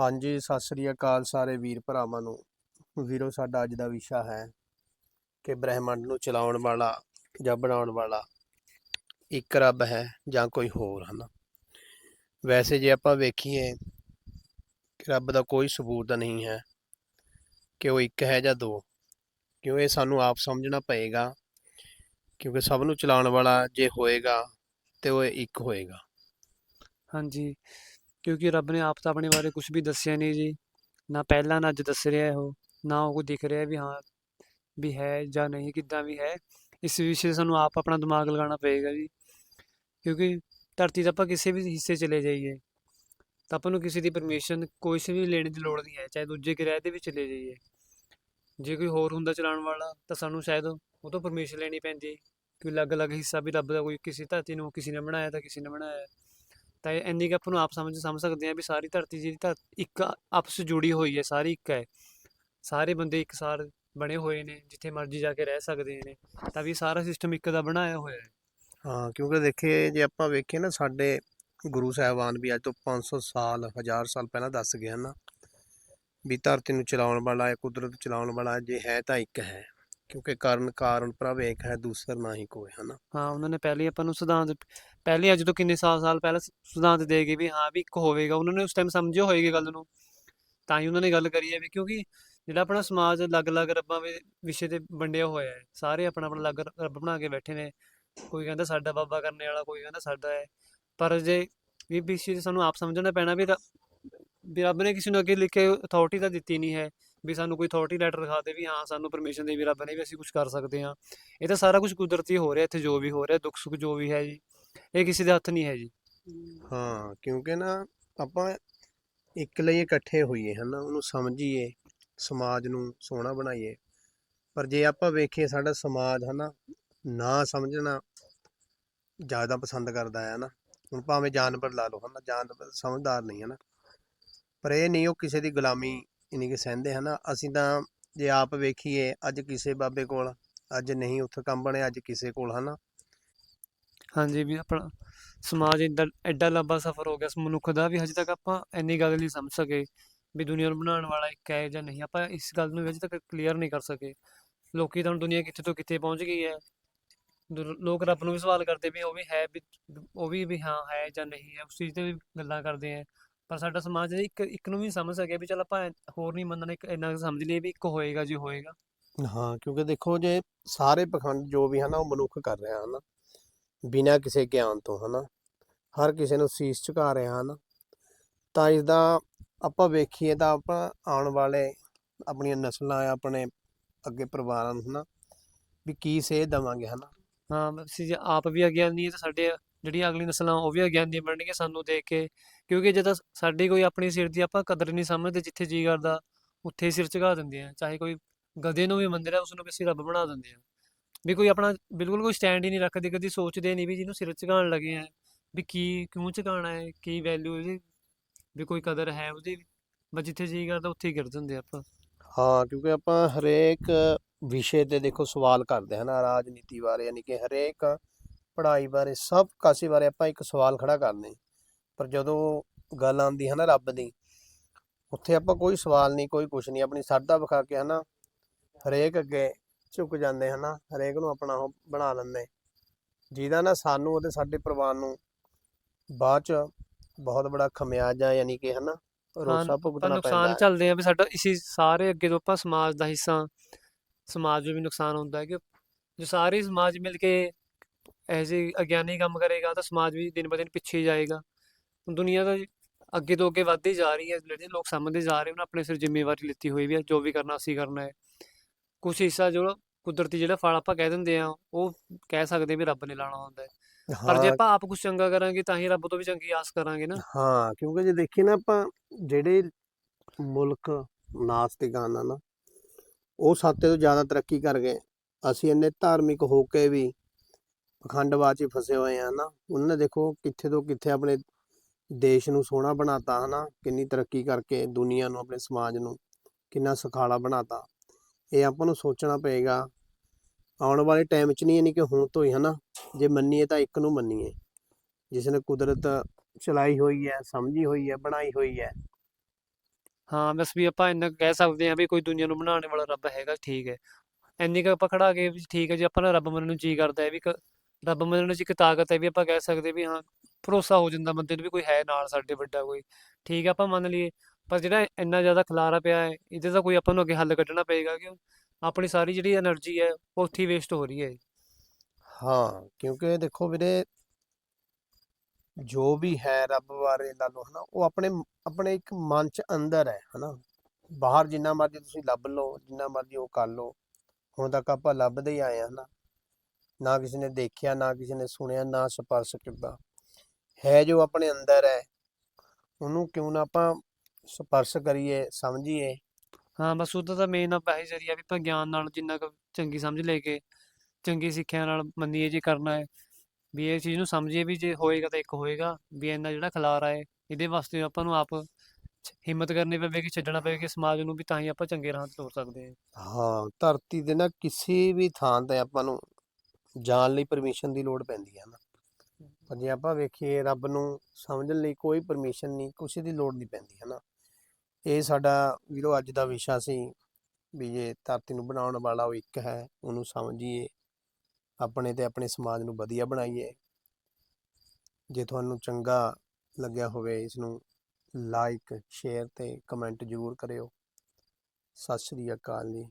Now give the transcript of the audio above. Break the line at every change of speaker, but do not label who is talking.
ਹਾਂਜੀ, ਸਤਿ ਸ੍ਰੀ ਅਕਾਲ ਸਾਰੇ ਵੀਰ ਭਰਾਵਾਂ ਨੂੰ। ਵੀਰੋ, ਸਾਡਾ ਅੱਜ ਦਾ ਵਿਸ਼ਾ ਹੈ ਕਿ ਬ੍ਰਹਿਮੰਡ ਨੂੰ ਚਲਾਉਣ ਵਾਲਾ ਜਾਂ ਬਣਾਉਣ ਵਾਲਾ ਇੱਕ ਰੱਬ ਹੈ ਜਾਂ ਕੋਈ ਹੋਰ, ਹਨ? ਵੈਸੇ ਜੇ ਆਪਾਂ ਵੇਖੀਏ ਕਿ ਰੱਬ ਦਾ ਕੋਈ ਸਬੂਤ ਨਹੀਂ ਹੈ ਕਿ ਉਹ ਇੱਕ ਹੈ ਜਾਂ ਦੋ, ਕਿਉਂ ਇਹ ਸਾਨੂੰ ਆਪ ਸਮਝਣਾ ਪਏਗਾ? ਕਿਉਂਕਿ ਸਭ ਨੂੰ ਚਲਾਉਣ ਵਾਲਾ ਜੇ ਹੋਏਗਾ ਤੇ ਉਹ ਇੱਕ ਹੋਏਗਾ।
ਹਾਂਜੀ। ਕਿਉਂਕਿ ਰੱਬ ਨੇ ਆਪ ਤਾਂ ਆਪਣੇ ਬਾਰੇ ਕੁਝ ਵੀ ਦੱਸਿਆ ਨਹੀਂ ਜੀ। ਨਾ ਪਹਿਲਾਂ ਨਾ ਅੱਜ ਦੱਸ ਰਿਹਾ ਉਹ ਨਾ ਉਹ ਦਿਖ ਰਿਹਾ ਵੀ ਹਾਂ, ਵੀ ਹੈ ਜਾਂ ਨਹੀਂ, ਕਿੱਦਾਂ ਵੀ ਹੈ। ਇਸ ਵਿਸ਼ੇ ਸਾਨੂੰ ਆਪ ਆਪਣਾ ਦਿਮਾਗ ਲਗਾਉਣਾ ਪਏਗਾ ਜੀ। ਕਿਉਂਕਿ ਧਰਤੀ 'ਤੇ ਆਪਾਂ ਕਿਸੇ ਵੀ ਹਿੱਸੇ ਚਲੇ ਜਾਈਏ, ਤਾਂ ਆਪਾਂ ਨੂੰ ਕਿਸੇ ਦੀ ਪਰਮਿਸ਼ਨ ਕੋਈ ਵੀ ਲੈਣ ਦੀ ਲੋੜ ਨਹੀਂ ਹੈ, ਚਾਹੇ ਦੂਜੇ ਗ੍ਰਹਿ ਤੇ ਵੀ ਚਲੇ ਜਾਈਏ। ਜੇ ਕੋਈ ਹੋਰ ਹੁੰਦਾ ਚਲਾਉਣ ਵਾਲਾ, ਤਾਂ ਸਾਨੂੰ ਸ਼ਾਇਦ ਉਹ ਤੋਂ ਪਰਮਿਸ਼ਨ ਲੈਣੀ ਪੈਂਦੀ ਕਿ ਅਲੱਗ-ਅਲੱਗ ਹਿੱਸਾ ਵੀ ਰੱਬ ਦਾ ਕੋਈ ਕਿਸੇ ਧਰਤੀ ਨੂੰ, ਕਿਸੇ ਨੇ ਬਣਾਇਆ ਤਾਂ ਕਿਸੇ ਨੇ ਬਣਾਇਆ। ਤਾਂ ਇਹ ਇੰਨੀ ਕੁ ਆਪਾਂ ਨੂੰ ਆਪ ਸਮਝ ਸਮਝ ਸਕਦੇ ਹਾਂ ਵੀ ਸਾਰੀ ਧਰਤੀ ਜਿਹੜੀ ਧਰ ਇੱਕ ਆਪਸ ਜੁੜੀ ਹੋਈ ਹੈ ਸਾਰੀ ਇੱਕ ਹੈ। ਸਾਰੇ ਬੰਦੇ ਇੱਕਸਾਰ ਬਣੇ ਹੋਏ ਨੇ ਜਿੱਥੇ ਮਰਜ਼ੀ ਜਾ ਕੇ ਰਹਿ ਸਕਦੇ ਨੇ ਤਾਂ ਵੀ ਸਾਰਾ ਸਿਸਟਮ ਇੱਕ ਦਾ ਬਣਾਇਆ ਹੋਇਆ ਹੈ।
ਹਾਂ ਕਿਉਂਕਿ ਦੇਖੀਏ ਜੇ ਆਪਾਂ ਵੇਖੀਏ ਨਾ ਸਾਡੇ ਗੁਰੂ ਸਾਹਿਬਾਨ ਵੀ ਅੱਜ ਤੋਂ 500 ਸਾਲ 1000 ਸਾਲ ਪਹਿਲਾਂ ਦੱਸ ਗਏ ਹਨ ਵੀ ਧਰਤੀ ਨੂੰ ਚਲਾਉਣ ਵਾਲਾ ਹੈ ਕੁਦਰਤ ਚਲਾਉਣ ਵਾਲਾ ਜੇ ਹੈ ਤਾਂ ਇੱਕ ਹੈ। ਕਿਉਂਕਿ ਕਾਰਨ ਕਾਰਨ ਪ੍ਰਭ ਇੱਕ ਹੈ ਦੂਸਰ ਨਾ ਹੀ ਕੋਈ ਹਨਾ
ਹਾਂ ਉਹਨਾਂ ਨੇ ਪਹਿਲੇ ਆਪਾਂ ਨੂੰ ਸਿਧਾਂਤ ਪਹਿਲੇ ਅੱਜ ਤੋਂ ਕਿੰਨੇ ਸਾਲ ਸਾਲ ਪਹਿਲਾਂ ਸਿਧਾਂਤ ਦੇ ਗਏ ਵੀ ਹਾਂ ਵੀ ਇੱਕ ਹੋਵੇਗਾ, ਉਹਨਾਂ ਨੇ ਉਸ ਟਾਈਮ ਸਮਝਿਆ ਹੋਏਗੀ ਗੱਲ ਨੂੰ। ਤਾਂ ਹੀ ਉਹਨਾਂ ਨੇ ਗੱਲ ਕਰੀ ਹੈ ਵੀ ਕਿਉਂਕਿ ਜਿਹੜਾ ਆਪਣਾ ਸਮਾਜ ਅਲੱਗ-ਅਲੱਗ ਰੱਬਾਂ ਦੇ ਵਿਸ਼ੇ ਤੇ ਵੰਡਿਆ ਹੋਇਆ ਹੈ, ਸਾਰੇ ਆਪਣਾ ਆਪਣਾ ਅਲੱਗ ਰੱਬ ਬਣਾ ਕੇ ਬੈਠੇ ਨੇ। ਕੋਈ ਕਹਿੰਦਾ ਸਾਡਾ ਬਾਬਾ ਕਰਨੇ ਵਾਲਾ, ਕੋਈ ਕਹਿੰਦਾ ਸਾਡਾ ਹੈ। ਪਰ ਜੇ ਵੀ ਵਿਸ਼ੇ 'ਚ ਸਾਨੂੰ ਆਪ ਸਮਝਣਾ ਪੈਣਾ ਵੀ ਰ- ਵੀ ਰੱਬ ਨੇ ਕਿਸੇ ਨੂੰ ਅੱਗੇ ਲਿਖ ਕੇ ਅਥਾਰਟੀ ਤਾਂ ਦਿੱਤੀ ਨਹੀਂ ਹੈ ਵੀ ਸਾਨੂੰ ਕੋਈ ਅਥਾਰਟੀ ਲੈਟਰ ਦਿਖਾ ਦੇ ਵੀ ਹਾਂ, ਸਾਨੂੰ ਪਰਮਿਸ਼ਨ ਦੇ ਵੀ ਰੱਬ ਨੇ ਵੀ ਅਸੀਂ ਕੁਝ ਕਰ ਸਕਦੇ ਹਾਂ। ਇਹ ਤਾਂ ਸਾਰਾ ਕੁਝ ਕੁਦਰਤੀ ਹੋ ਰਿਹਾ, ਇੱਥੇ ਜੋ ਵੀ ਹੋ ਰਿਹਾ ਦੁੱਖ ਸੁੱਖ ਜੋ ਵੀ ਹੈ ਜੀ। ਇਹ ਕਿਸੇ ਦੇ ਹੱਥ ਨਹੀਂ ਹੈ ਜੀ।
ਹਾਂ, ਕਿਉਂਕਿ ਨਾ ਆਪਾਂ ਇੱਕ ਲਈ ਇਕੱਠੇ ਹੋਈਏ ਹਨਾ, ਉਹਨੂੰ ਸਮਝੀਏ, ਸਮਾਜ ਨੂੰ ਸੋਹਣਾ ਬਣਾਈਏ। ਪਰ ਜੇ ਆਪਾਂ ਵੇਖੀਏ ਸਾਡਾ ਸਮਾਜ ਹਨਾ, ਨਾ ਸਮਝਣਾ ਜ਼ਿਆਦਾ ਪਸੰਦ ਕਰਦਾ ਹੈ ਨਾ ਹੁਣ ਭਾਵੇਂ ਜਾਨਵਰ ਲਾ ਲਓ ਹਨਾ, ਜਾਨਵਰ ਸਮਝਦਾਰ ਨਹੀਂ ਹਨਾ। ਪਰ ਇਹ ਨਹੀਂ ਉਹ ਕਿਸੇ ਦੀ ਗੁਲਾਮੀ ਇਨੀ ਕਿ ਸਹਿੰਦੇ ਹਨਾ। ਅਸੀਂ ਤਾਂ ਜੇ ਆਪ ਵੇਖੀਏ, ਅੱਜ ਕਿਸੇ ਬਾਬੇ ਕੋਲ, ਅੱਜ ਨਹੀਂ, ਉੱਥੇ ਕੰਮ ਬਣਿਆ, ਅੱਜ ਕਿਸੇ ਕੋਲ ਹਨਾ।
ਹਾਂਜੀ ਵੀ ਆਪਣਾ ਸਮਾਜ ਇੰਦਾ, ਐਡਾ ਲੰਬਾ ਸਫ਼ਰ ਹੋ ਗਿਆ ਇਸ ਮਨੁੱਖ ਦਾ ਵੀ ਹਜੇ ਤੱਕ ਆਪਾਂ ਇੰਨੀ ਗੱਲ ਨਹੀਂ ਸਮਝ ਸਕੇ ਵੀ ਦੁਨੀਆ ਨੂੰ ਬਣਾਉਣ ਵਾਲਾ ਇੱਕ ਹੈ ਜਾਂ ਨਹੀਂ, ਆਪਾਂ ਇਸ ਗੱਲ ਨੂੰ ਵੀ ਹਜੇ ਤੱਕ ਕਲੀਅਰ ਨਹੀਂ ਕਰ ਸਕੇ। ਲੋਕੀ ਤਾਂ ਹੁਣ ਦੁਨੀਆ ਕਿੱਥੇ ਤੋਂ ਕਿੱਥੇ ਪਹੁੰਚ ਗਈ ਹੈ। ਦੁਰ- ਲੋਕ ਰੱਬ ਨੂੰ ਵੀ ਸਵਾਲ ਕਰਦੇ ਵੀ ਉਹ ਵੀ ਹੈ ਵੀ, ਉਹ ਵੀ ਵੀ ਹਾਂ ਹੈ ਜਾਂ ਨਹੀਂ ਹੈ, ਉਸ ਚੀਜ਼ ਤੇ ਵੀ ਗੱਲਾਂ ਕਰਦੇ ਹੈ। ਪਰ ਸਾਡਾ ਸਮਾਜ ਇੱਕ ਇੱਕ ਨੂੰ ਵੀ ਨਹੀਂ ਸਮਝ ਸਕਿਆ ਵੀ ਚਲ ਆਪਾਂ ਐ- ਹੋਰ ਨਹੀਂ ਮੰਨਣਾ, ਇੱਕ ਇੰਨਾ ਕੁ ਸਮਝ ਲਈਏ ਵੀ ਇੱਕ ਹੋਏਗਾ ਜੀ ਹੋਏਗਾ।
ਹਾਂ, ਕਿਉਂਕਿ ਦੇਖੋ ਜੇ ਸਾਰੇ ਪਖੰਡ ਜੋ ਵੀ ਹਨਾ ਉਹ ਮਨੁੱਖ ਕਰ ਰਿਹਾ ਹਨਾ ਬਿਨਾਂ ਕਿਸੇ ਗਿਆਨ ਤੋਂ, ਹਨਾ? ਹਰ ਕਿਸੇ ਨੂੰ ਸੀਸ ਝੁਕਾ ਰਿਹਾ ਹਨਾ? ਤਾਂ ਇਸ ਦਾ ਆਪਾਂ ਵੇਖੀਏ ਤਾਂ ਆਪਾਂ ਆਉਣ ਵਾਲੇ ਆਪਣੀਆਂ ਨਸਲਾਂ, ਆਪਣੇ ਅੱਗੇ ਪਰਿਵਾਰਾਂ ਨੂੰ, ਹਨਾ? ਵੀ ਕੀ ਸੇਧ ਦੇਵਾਂਗੇ, ਹਨਾ?
ਹਾਂ ਅਸੀਂ ਜੇ ਆਪ ਵੀ ਅਗਿਆਨੀ ਹੈ ਤਾਂ ਸਾਡੇ ਜਿਹੜੀਆਂ ਅਗਲੀ ਨਸਲਾਂ ਉਹ ਵੀ ਅਗਿਆਨੀ ਬਣਨਗੀਆਂ ਸਾਨੂੰ ਦੇਖ ਕੇ, ਕਿਉਂਕਿ ਜਦੋਂ ਸਾਡੀ ਕੋਈ ਆਪਣੀ ਸਿਰ ਦੀ ਆਪਾਂ ਕਦਰ ਨਹੀਂ ਸਮਝਦੇ ਜਿੱਥੇ ਜੀ ਕਰਦਾ, ਉੱਥੇ ਹੀ ਸਿਰ ਝੁਕਾ ਦਿੰਦੇ ਆ, ਚਾਹੇ ਕੋਈ ਗਧੇ ਨੂੰ ਵੀ ਮੰਦਰ ਹੈ ਉਸ ਨੂੰ ਵੀ ਅਸੀਂ ਰੱਬ ਬਣਾ ਦਿੰਦੇ ਆ। ਵੀ ਕੋਈ ਆਪਣਾ ਬਿਲਕੁਲ ਕੋਈ ਸਟੈਂਡ ਹੀ ਨਹੀਂ ਰੱਖਦੇ, ਕਦੀ ਸੋਚਦੇ ਨਹੀਂ ਵੀ ਜਿਹਨੂੰ ਸਿਰ ਝੁਕਾਉਣ ਲੱਗੇ ਆ, ਵੀ ਕੀ, ਕਿਉਂ ਝੁਕਾਉਣਾ ਹੈ, ਕੀ ਵੈਲਿਊ ਇਹਦੀ, ਵੀ ਕੋਈ ਕਦਰ ਹੈ ਉਹਦੀ ਬਸ ਜਿੱਥੇ ਜੀ ਕਰਦਾ ਉੱਥੇ ਹੀ ਗਿਰ ਜਾਂਦੇ ਆਪਾਂ।
ਹਾਂ, ਕਿਉਂਕਿ ਆਪਾਂ ਹਰੇਕ ਵਿਸ਼ੇ ਤੇ ਦੇਖੋ ਸਵਾਲ ਕਰਦੇ ਹਨ ਰਾਜਨੀਤੀ ਬਾਰੇ, ਯਾਨੀ ਕਿ ਹਰੇਕ ਪੜ੍ਹਾਈ ਬਾਰੇ, ਸਭ ਕਾਸੇ ਬਾਰੇ ਆਪਾਂ ਇੱਕ ਸਵਾਲ ਖੜਾ ਕਰਦੇ ਪਰ ਜਦੋਂ ਗੱਲ ਆਉਂਦੀ ਹੈ ਨਾ ਰੱਬ ਦੀ, ਉੱਥੇ ਆਪਾਂ ਕੋਈ ਸਵਾਲ ਨਹੀਂ, ਕੋਈ ਕੁਛ ਨਹੀਂ, ਆਪਣੀ ਸਰਦਾ ਵਿਖਾ ਕੇ ਹਨਾ ਹਰੇਕ ਅੱਗੇ ਝੁਕ ਜਾਂਦੇ ਹਨਾ ਹਰੇਕ ਨੂੰ ਆਪਣਾ ਉਹ ਬਣਾ ਲੈਂਦੇ। ਜਿਹਦਾ ਨਾ ਸਾਨੂੰ ਅਤੇ ਸਾਡੇ ਪਰਿਵਾਰ ਨੂੰ ਬਾਅਦ ਚ ਬਹੁਤ ਬੜਾ ਖਮਿਆਜਾ ਯਾਨੀ ਕਿ ਹਨਾ ਰੋਸਾ ਭੁਗਤਣਾ ਪੈਂਦਾ।
ਨੁਕਸਾਨ ਚੱਲਦੇ ਆ ਵੀ ਸਾਡਾ ਇਸੀ ਸਾਰੇ ਅੱਗੇ ਤੋਂ ਆਪਾਂ ਸਮਾਜ ਦਾ ਹਿੱਸਾ ਸਮਾਜ ਨੂੰ ਵੀ ਨੁਕਸਾਨ ਹੁੰਦਾ ਹੈ ਕਿ ਜੋ ਸਾਰੇ ਸਮਾਜ ਮਿਲ ਕੇ ਐਸੇ ਅਗਿਆਨੀ ਕੰਮ ਕਰੇਗਾ ਤਾਂ ਸਮਾਜ ਵੀ ਦਿਨ ਬ ਦਿਨ ਪਿੱਛੇ ਜਾਏਗਾ। ਦੁਨੀਆ ਤਾਂ ਅੱਗੇ ਤੋਂ ਅੱਗੇ ਵੱਧਦੀ ਜਾ ਰਹੀ ਹੈ ਜਿਹੜੇ ਲੋਕ ਸਮਝਦੇ ਜਾ ਰਹੇ ਉਹਨਾਂ ਆਪਣੇ ਸਿਰ ਜ਼ਿੰਮੇਵਾਰੀ ਲਿੱਤੀ ਹੋਈ ਵੀ ਹੈ ਜੋ ਵੀ ਕਰਨਾ ਅਸੀਂ ਕਰਨਾ ਹੈ। ਕੁਛ ਹਿੱਸਾ ਜੋ ਕੁਦਰਤੀ ਜਿਹੜਾ ਫਲ ਆਪਾਂ ਕਹਿ ਦਿੰਦੇ ਆ ਉਹ ਕਹਿ ਸਕਦੇ ਵੀ ਰੱਬ ਨੇ ਲਾਣਾ ਹੁੰਦਾ ਹੈ। ਪਰ ਜੇ
ਹਾਂ।
ਆਪਾਂ ਆਪ ਕੁਝ ਚੰਗਾ ਕਰਾਂਗੇ ਤਾਂ ਹੀ ਰੱਬ ਤੋਂ ਵੀ ਚੰਗੀ ਆਸ ਕਰਾਂਗੇ ਨਾ।
ਹਾਂ ਕਿਉਂਕਿ ਜੇ ਦੇਖੀਏ ਨਾ ਆਪਾਂ ਜਿਹੜੇ ਮੁਲਕ ਨਾਸਤਿਕ ਹਨ ਨਾ ਉਹ ਸਾਤੇ ਤੋਂ ਜ਼ਿਆਦਾ ਤਰੱਕੀ ਕਰ ਗਏ। ਅਸੀਂ ਇੰਨੇ ਧਾਰਮਿਕ ਹੋ ਕੇ ਵੀ ਪਖੰਡਵਾਦ 'ਚ ਹੀ ਫਸੇ ਹੋਏ ਆ ਨਾ। ਉਹਨਾਂ ਨੇ ਦੇਖੋ ਕਿੱਥੇ ਤੋਂ ਕਿੱਥੇ ਆਪਣੇ ਦੇਸ਼ ਨੂੰ ਸੋਹਣਾ ਬਣਾਤਾ ਹਨਾ ਕਿੰਨੀ ਤਰੱਕੀ ਕਰਕੇ ਦੁਨੀਆ ਨੂੰ ਆਪਣੇ ਸਮਾਜ ਨੂੰ ਕਿੰਨਾ ਸੁਖਾਲਾ ਬਣਾਤਾ। ਇਹ ਆਪਾਂ ਨੂੰ ਸੋਚਣਾ ਪਏਗਾ। ਆਉਣ ਵਾਲੇ ਟਾਈਮ 'ਚ ਨਹੀਂ, ਯਾਨੀ ਕਿ ਹੁਣ ਤੋਂ ਹੀ, ਹਨਾ? ਜੇ ਮੰਨੀਏ ਤਾਂ ਇੱਕ ਨੂੰ ਮੰਨੀਏ। ਜਿਸ ਨੇ ਕੁਦਰਤ ਚਲਾਈ ਹੋਈ ਹੈ, ਸਮਝੀ ਹੋਈ ਹੈ, ਬਣਾਈ ਹੋਈ ਹੈ।
ਹਾਂ, ਬਸ ਵੀ ਆਪਾਂ ਇੰਨਾ ਕਹਿ ਸਕਦੇ ਹਾਂ ਵੀ ਕੋਈ ਦੁਨੀਆ ਨੂੰ ਬਣਾਉਣ ਵਾਲਾ ਰੱਬ ਹੈਗਾ, ਠੀਕ ਹੈ। ਇੰਨੀ ਕੁ ਆਪਾਂ ਖੜਾ ਕੇ ਵੀ ਠੀਕ ਹੈ, ਜੇ ਆਪਾਂ ਨੂੰ ਰੱਬ ਮੰਨਣ ਨੂੰ ਜੀ ਕਰਦਾ ਹੈ ਵੀ ਰੱਬ ਮੰਨਣ 'ਚ ਇੱਕ ਤਾਕਤ ਹੈ ਵੀ ਆਪਾਂ ਕਹਿ ਸਕਦੇ ਵੀ ਹਾਂ, ਭਰੋਸਾ ਹੋ ਜਾਂਦਾ ਬੰਦੇ ਨੂੰ ਵੀ ਕੋਈ ਹੈ ਨਾਲ ਸਾਡੇ ਵੱਡਾ ਕੋਈ। ਠੀਕ ਹੈ, ਆਪਾਂ ਮੰਨ ਲਈਏ ਪਰ ਜਿਹੜਾ ਇੰਨਾ ਜ਼ਿਆਦਾ ਖਲਾਰਾ ਪਿਆ ਹੈ, ਇਹਦੇ ਦਾ ਕੋਈ ਆਪਾਂ ਨੂੰ ਅੱਗੇ ਹੱਲ ਕੱਢਣਾ ਪਏਗਾ ਕਿਉਂ? ਆਪਣੀ ਸਾਰੀ ਜਿਹੜੀ એનર્ਜੀ ਹੈ, ਉਹ ਉੱਥੇ ਵੇਸਟ ਹੋ ਰਹੀ ਹੈ।
ਹਾਂ, ਕਿਉਂਕਿ ਦੇਖੋ ਵੀਰੇ, ਜੋ ਵੀ ਹੈ ਰੱਬ ਬਾਰੇ ਲਾ ਲਓ, ਹਨਾ, ਉਹ ਆਪਣੇ ਆਪਣੇ ਇੱਕ ਮਨ ਚ ਅੰਦਰ ਹੈ, ਹਨਾ। ਬਾਹਰ ਜਿੰਨਾ ਮਰਜ਼ੀ ਤੁਸੀਂ ਲੱਭ ਲਓ, ਜਿੰਨਾ ਮਰਜ਼ੀ ਉਹ ਕਰ ਲਓ, ਹੁਣ ਤੱਕ ਆਪਾਂ ਲੱਭਦੇ ਹੀ ਆਏ ਹਨਾ। ਨਾ ਕਿਸੇ ਨੇ ਦੇਖਿਆ, ਨਾ ਕਿਸੇ ਨੇ ਸੁਣਿਆ, ਨਾ ਸਪਰਸ਼ ਕੀਤਾ। ਹੈ ਜੋ ਆਪਣੇ ਅੰਦਰ ਹੈ, ਉਹਨੂੰ ਕਿਉਂ ਨਾ ਆਪਾਂ ਸਪਰਸ਼ ਕਰੀਏ ਸਮਝੀਏ।
ਹਾਂ ਬਸ ਉਹਦਾ ਤਾਂ ਮੇਨ ਆਪਾਂ ਇਹੀ ਜ਼ਰੀਆ ਵੀ ਆਪਾਂ ਗਿਆਨ ਨਾਲ ਜਿੰਨਾ ਕੁ ਚੰਗੀ ਸਮਝ ਲੈ ਕੇ ਚੰਗੀ ਸਿੱਖਿਆ ਨਾਲ ਮੰਨੀਏ ਜੇ ਕਰਨਾ ਹੈ। ਵੀ ਇਹ ਚੀਜ਼ ਨੂੰ ਸਮਝੀਏ ਵੀ ਜੇ ਹੋਏਗਾ ਤਾਂ ਇੱਕ ਹੋਏਗਾ ਵੀ ਇੰਨਾ ਜਿਹੜਾ ਖਲਾਰਾ ਹੈ ਇਹਦੇ ਵਾਸਤੇ ਆਪਾਂ ਨੂੰ ਆਪ ਹਿੰਮਤ ਕਰਨੀ ਪਵੇਗੀ ਛੱਡਣਾ ਪਵੇਗਾ ਸਮਾਜ ਨੂੰ ਵੀ ਤਾਂ ਹੀ ਆਪਾਂ ਚੰਗੇ ਰਾਹ ਤੇ ਤੁਰ ਸਕਦੇ ਹਾਂ।
ਹਾਂ ਧਰਤੀ ਦੇ ਨਾ ਕਿਸੇ ਵੀ ਥਾਂ ਤੇ ਆਪਾਂ ਨੂੰ ਜਾਣ ਲਈ ਪਰਮਿਸ਼ਨ ਦੀ ਲੋੜ ਪੈਂਦੀ ਹੈ ਨਾ। ਪਰ ਜੇ ਆਪਾਂ ਵੇਖੀਏ ਰੱਬ ਨੂੰ ਸਮਝਣ ਲਈ ਕੋਈ ਪਰਮਿਸ਼ਨ ਨਹੀਂ ਕਿਸੇ ਦੀ ਲੋੜ ਨਹੀਂ ਪੈਂਦੀ ਹੈ ਨਾ ਇਹ ਸਾਡਾ ਵੀਰੋ ਅੱਜ ਦਾ ਵਿਸ਼ਾ ਸੀ ਵੀ ਜੇ ਧਰਤੀ ਨੂੰ ਬਣਾਉਣ ਵਾਲਾ ਉਹ ਇੱਕ ਹੈ, ਉਹਨੂੰ ਸਮਝੀਏ, ਆਪਣੇ ਤੇ ਆਪਣੇ ਸਮਾਜ ਨੂੰ ਵਧੀਆ ਬਣਾਈਏ। ਜੇ ਤੁਹਾਨੂੰ ਚੰਗਾ ਲੱਗਿਆ ਹੋਵੇ ਇਸ ਨੂੰ ਲਾਈਕ ਸ਼ੇਅਰ ਤੇ ਕਮੈਂਟ ਜ਼ਰੂਰ ਕਰਿਓ। ਸਤਿ ਸ਼੍ਰੀ ਅਕਾਲ ਜੀ।